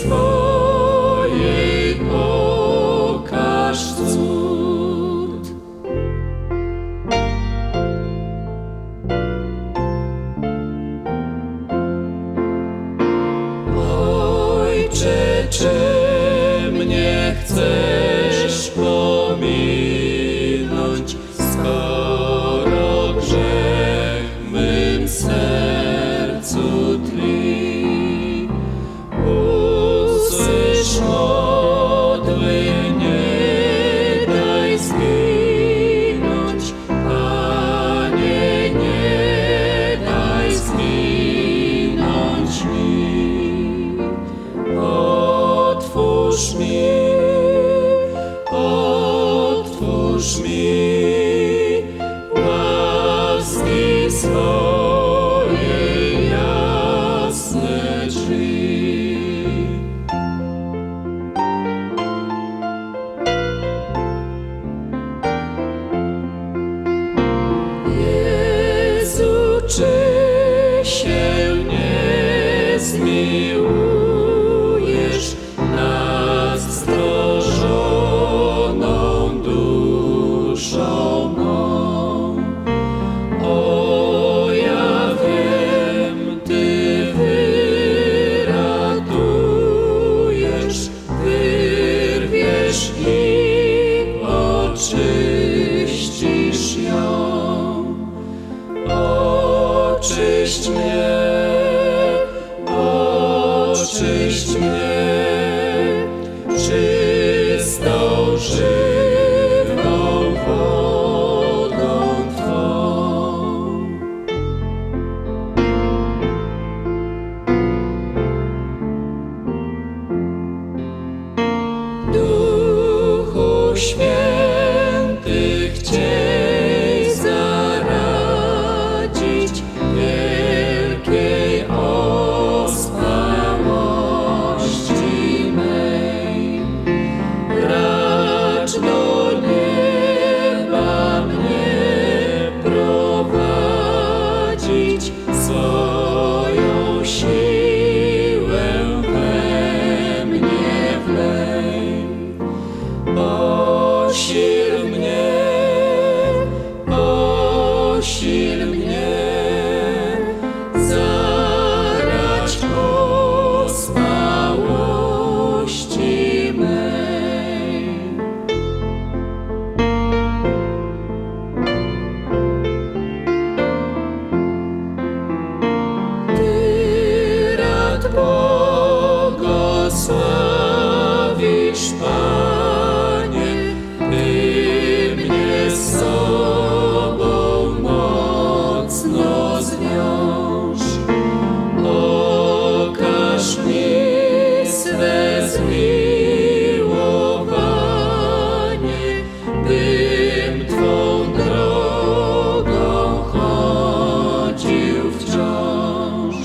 swojej pokaż cud. Ojcze, czy mnie chcesz pomieć? Oh. się. oczyść czysto żywną wodą Duchu rozwiąż. Okaż mi swe zmiłowanie, bym Twą drogą chodził wciąż.